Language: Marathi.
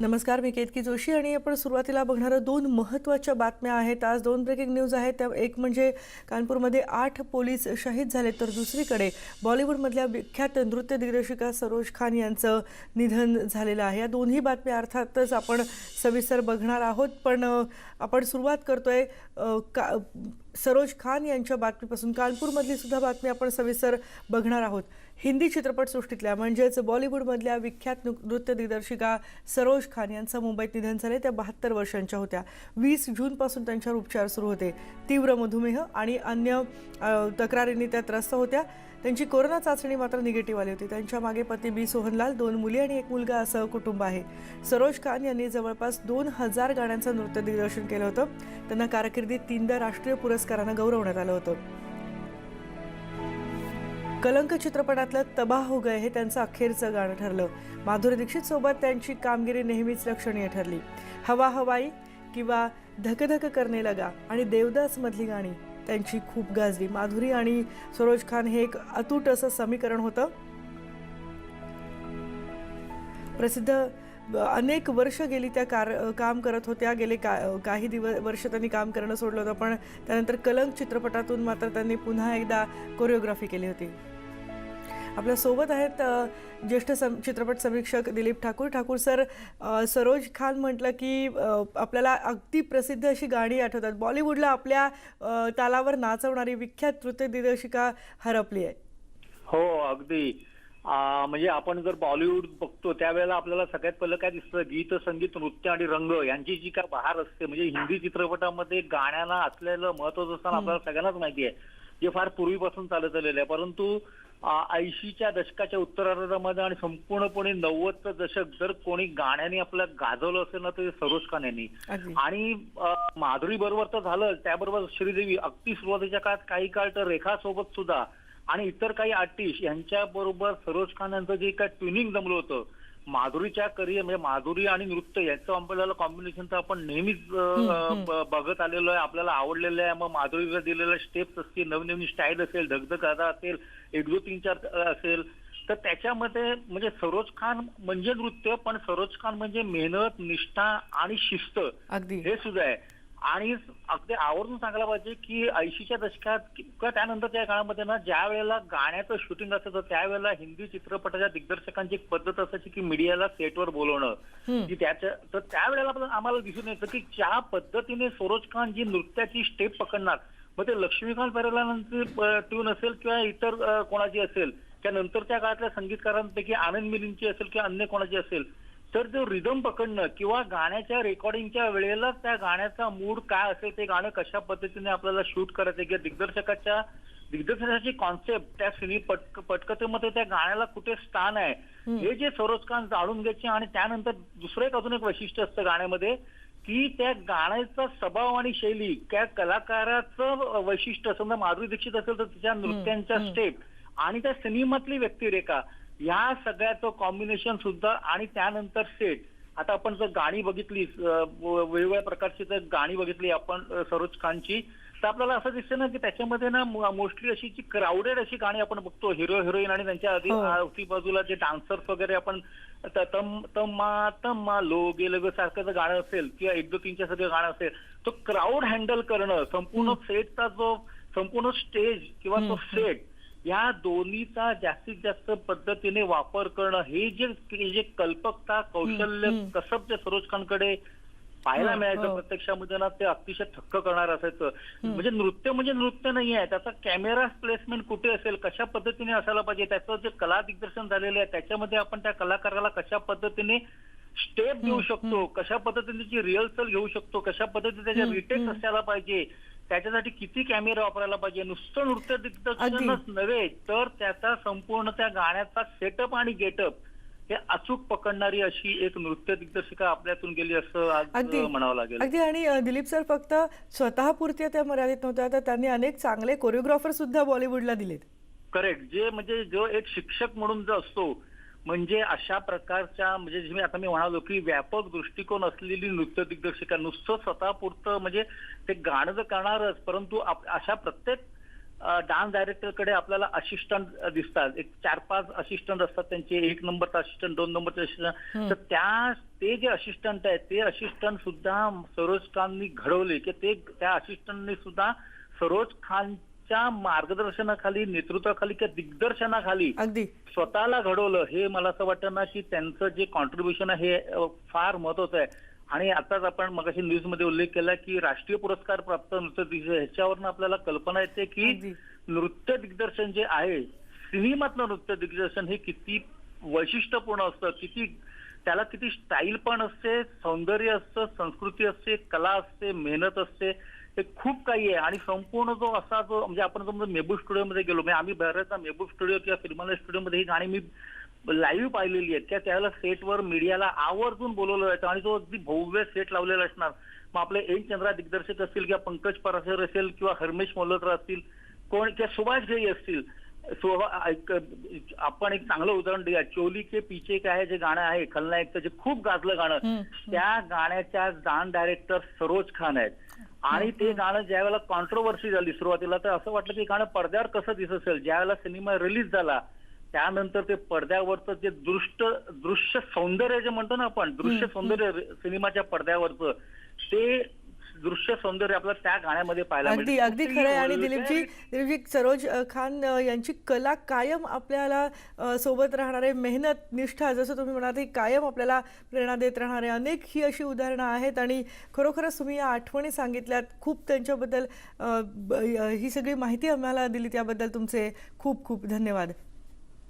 नमस्कार मी केतकी जोशी आणि आपण सुरुवातीला बघणाऱ्या दोन महत्त्वाच्या बातम्या आहेत. आज दोन ब्रेकिंग न्यूज आहेत. त्या एक म्हणजे कानपूरमध्ये आठ पोलीस शहीद झाले तर दुसरीकडे बॉलिवूडमधल्या विख्यात नृत्य दिग्दर्शिका सरोज खान यांचं निधन झालेलं आहे. या दोन्ही बातम्या अर्थातच आपण सविस्तर बघणार आहोत. पण आपण सुरुवात करतोय का सरोज खान यांच्या बातमीपासून कानपूरमधली सुद्धा बातमी आपण सविस्तर बघणार आहोत. हिंदी चित्रपटसृष्टीतल्या म्हणजेच बॉलिवूडमधल्या विख्यात नृत्य दिग्दर्शिका सरोज खान यांचं मुंबईत निधन झाले. त्या बहात्तर वर्षांच्या होत्या. वीस जूनपासून त्यांच्यावर उपचार सुरू होते. तीव्र मधुमेह आणि अन्य तक्रारींनी त्या त्रस्त होत्या. त्यांची कोरोना चाचणी मात्र निगेटिव्ह आली होती. त्यांच्या मागे पती बी. सोहनलाल दोन मुली आणि एक मुलगा असं कुटुंब आहे. सरोज खान यांनी जवळपास दोन हजार गाण्यांचं नृत्य दिग्दर्शन केलं होतं. त्यांना कारकिर्दीत तीनदा राष्ट्रीय पुरस्कारानं गौरवण्यात आलं होतं. कलंक चित्रपटातलं तबाह हो गए हे त्यांचं अखेरचं गाणं ठरलं. माधुरी दीक्षित सोबत त्यांची कामगिरी नेहमीच लक्षणीय ठरली. हवा हवाई किंवा धकधक करणे लगा आणि देवदास मधली गाणी त्यांची खूप गाजली. माधुरी आणि सरोज खान हे एक अतूट असं समीकरण होतं. प्रसिद्ध अनेक वर्ष गेली त्या कार काम करत होत्या. गेले का काही दिवस वर्ष त्यांनी काम करणं सोडलं होतं. पण त्यानंतर कलंक चित्रपटातून मात्र त्यांनी पुन्हा एकदा कोरिओग्राफी केली होती. आपल्यासोबत आहेत ज्येष्ठ सम चित्रपट समीक्षक दिलीप ठाकूर. ठाकूर सर सरोज खान म्हटलं की आपल्याला अगदी प्रसिद्ध अशी गाणी आठवतात. बॉलिवूडला आपल्या तालावर नाचवणारी विख्यात नृत्य दिग्दर्शिका हरपली आहे. हो अगदी. म्हणजे आपण जर बॉलिवूड बघतो त्यावेळेला आपल्याला सगळ्यात पहिलं काय दिसतं? गीत संगीत नृत्य आणि रंग यांची जी काय बहार असते म्हणजे हिंदी चित्रपटामध्ये गाण्याला असलेलं महत्वाचं असताना आपल्याला सगळ्यांनाच माहिती आहे. जे फार पूर्वीपासून चालत आलेलं आहे. परंतु ऐंशीच्या दशकाच्या उत्तरार्धामध्ये आणि संपूर्णपणे नव्वदचं दशक जर कोणी गाण्याने आपलं गाजवलं असेल ना तर ते सरोज खान यांनी. आणि माधुरी बरोबर तर झालं त्याबरोबर श्रीदेवी अगदी सुरुवातीच्या काळात काही काळ तर रेखा सोबत सुद्धा आणि इतर काही आर्टिस्ट यांच्या बरोबर सरोज खान यांचं जे काय ट्युनिंग जमलं होतं माधुरीच्या करिअर म्हणजे माधुरी आणि नृत्य यांचं आपल्याला कॉम्बिनेशन तर आपण नेहमीच बघत आलेलो आहे. आपल्याला आवडलेलं आहे. मग माधुरीला दिलेल्या स्टेप्स असतील नवीन नवीन स्टाईल असेल धगधग अदा असेल एक दो तीन चार असेल. तर त्याच्यामध्ये म्हणजे सरोज खान म्हणजे नृत्य पण सरोज खान म्हणजे मेहनत निष्ठा आणि शिस्त अगदी. हे सुद्धा आहे. आणि अगदी आवर्जून सांगायला पाहिजे की ऐंशीच्या दशकात किंवा त्यानंतरच्या काळामध्ये ना ज्या वेळेला गाण्याचं शूटिंग असायचं त्यावेळेला हिंदी चित्रपटाच्या दिग्दर्शकांची एक पद्धत असायची की मीडियाला सेटवर बोलवणं. की त्याच्या तर त्यावेळेला आम्हाला दिसून येतं की ज्या पद्धतीने सरोज खान जी नृत्याची स्टेप पकडणार मग ते लक्ष्मीकांत पेरेलांची ट्यून असेल किंवा इतर कोणाची असेल त्या नंतरच्या काळातल्या संगीतकारांपैकी आनंद मिलिंदची असेल किंवा अन्य कोणाची असेल तर जो रिदम पकडणं किंवा गाण्याच्या रेकॉर्डिंगच्या वेळेला त्या गाण्याचा मूड काय असेल ते गाणं कशा पद्धतीने आपल्याला शूट करायचं किंवा दिग्दर्शकाच्या दिग्दर्शकाची कॉन्सेप्ट त्या सिने पटक पटकथेमध्ये त्या गाण्याला कुठे स्थान आहे हे जे सरोज खान जाणून घ्यायचे आणि त्यानंतर दुसरं एक अजून एक वैशिष्ट्य असतं गाण्यामध्ये की त्या गाण्याचा स्वभाव आणि शैली त्या कलाकाराचं वैशिष्ट्य समजा माधुरी दीक्षित असेल तर तिच्या नृत्यांच्या स्टेप आणि त्या सिनेमातली व्यक्तिरेखा या सगळ्याचं कॉम्बिनेशन सुद्धा आणि त्यानंतर सेट आता आपण जर गाणी बघितली वेगवेगळ्या प्रकारची जर गाणी बघितली आपण सरोज खानची तर आपल्याला असं दिसतं ना की त्याच्यामध्ये ना मोस्टली अशी जी क्राऊडेड अशी गाणी आपण बघतो हिरो हिरोईन आणि त्यांच्या आधी हो. अवती बाजूला जे डान्सर्स वगैरे आपण तम तम्मा तम्मा लो ग सारखं जर गाणं असेल किंवा एक दो तीनच्या सगळं गाणं असेल तो क्राऊड हँडल करणं संपूर्ण सेटचा जो संपूर्ण स्टेज किंवा तो सेट या दोन्हीचा जास्तीत जास्त पद्धतीने वापर करणं हे जे जे कल्पकता कौशल्य कसब जे सरोज खानकडे पाहायला हो, मिळायचं हो. प्रत्यक्षामध्ये ना ते अतिशय थक्क करणार असायचं. म्हणजे नृत्य म्हणजे नृत्य नाही आहे त्याचा कॅमेरा प्लेसमेंट कुठे असेल कशा पद्धतीने असायला पाहिजे त्याचं जे कला दिग्दर्शन झालेलं आहे त्याच्यामध्ये आपण त्या कलाकाराला कशा पद्धतीने स्टेप घेऊ शकतो कशा पद्धतीने त्याची रिहर्सल घेऊ शकतो कशा पद्धतीने त्याच्या रिटेक्स असायला पाहिजे त्याच्यासाठी किती कॅमेरा वापरायला पाहिजे? नुसतं नृत्य दिग्दर्शनच नव्हे तर त्याचा संपूर्ण त्या गाण्याचा सेटअप आणि गेटअप हे अचूक पकडणारी अशी एक नृत्य दिग्दर्शिका आपल्यातून गेली असं आज म्हणावं लागेल. अगदी. आणि दिलीप सर फक्त स्वतःपुरत्या त्या मर्यादित नव्हत्या तर त्यांनी अनेक चांगले कोरिओग्राफर सुद्धा बॉलिवूडला दिलेत. करेक्ट जे म्हणजे जो एक शिक्षक म्हणून जो असतो म्हणजे अशा प्रकारच्या म्हणजे जे मी आता मी म्हणालो की व्यापक दृष्टिकोन असलेली नृत्य दिग्दर्शिका नुसतं स्वतःपुरतं म्हणजे ते गाणं तर करणारच परंतु अशा प्रत्येक डान्स डायरेक्टरकडे आपल्याला असिस्टंट दिसतात. एक चार पाच असिस्टंट असतात त्यांचे एक नंबरचा असिस्टंट दोन नंबरचे असिस्टंट तर त्या ते जे असिस्टंट आहेत ते असिस्टंट सुद्धा सरोज खाननी घडवले की ते त्या असिस्टंटनी सुद्धा सरोज खानच्या मार्गदर्शनाखाली नेतृत्वाखाली किंवा दिग्दर्शनाखाली अगदी. स्वतःला घडवलं हे मला असं वाटतं ना की त्यांचं जे कॉन्ट्रीब्युशन आहे हे फार महत्वाचं आहे. आणि आताच आपण मगाशी न्यूजमध्ये उल्लेख केला की राष्ट्रीय पुरस्कार प्राप्त नृत्य ह्याच्यावरनं आपल्याला कल्पना येते की. नृत्य दिग्दर्शन जे आहे सिनेमातलं नृत्य दिग्दर्शन हे किती वैशिष्ट्यपूर्ण असतं किती त्याला किती स्टाईल पण असते सौंदर्य असतं संस्कृती असते कला असते मेहनत असते. हे खूप काही आहे. आणि संपूर्ण जो असा जो म्हणजे आपण समजा मेबू स्टुडिओमध्ये गेलो म्हणजे आम्ही बऱ्याचदा मेबू स्टुडिओ किंवा फिल्माला स्टुडिओमध्ये ही गाणी मी लाईव्ह पाहिलेली आहेत. किंवा त्यावेळेला सेटवर मीडियाला आवर्जून बोलवलं जायचं आणि तो अगदी भव्य सेट लावलेला असणार. मग आपले एन चंद्रा दिग्दर्शक असतील किंवा पंकज पराशर असेल किंवा हरमेश मोल्होत्रा असतील कोण किंवा सुभाष घई असतील. आपण एक चांगलं उदाहरण देऊया. चोली के पीछे काय जे गाणं आहे खलनायकचं जे खूप गाजलं गाणं त्या गाण्याच्या डान्स डायरेक्टर सरोज खान आहेत. आणि ते गाणं ज्या वेळेला कॉन्ट्रोवर्सी झाली सुरुवातीला तर असं वाटलं की गाणं पडद्यावर कसं दिसत असेल? ज्या वेळेला सिनेमा रिलीज झाला त्यानंतर ते पडद्यावरचं जे दृष्ट दृश्य सौंदर्य जे म्हणतो ना आपण दृश्य सौंदर्य सिनेमाच्या पडद्यावरचं ते दृश्य सौंदर्य आपल्याला त्या गाण्यामध्ये पाहायला अगदी. अगदी खरं आहे आणि दिलीपजी दिलीपजी सरोज खान यांची कला कायम आपल्याला सोबत राहणारे मेहनत निष्ठा जसं तुम्ही म्हणाल ही कायम आपल्याला प्रेरणा देत राहणारे अनेक ही अशी उदाहरणं आहेत. आणि खरोखरच तुम्ही या आठवणी सांगितल्यात. खूप त्यांच्याबद्दल ही सगळी माहिती आम्हाला दिली त्याबद्दल तुमचे खूप खूप धन्यवाद.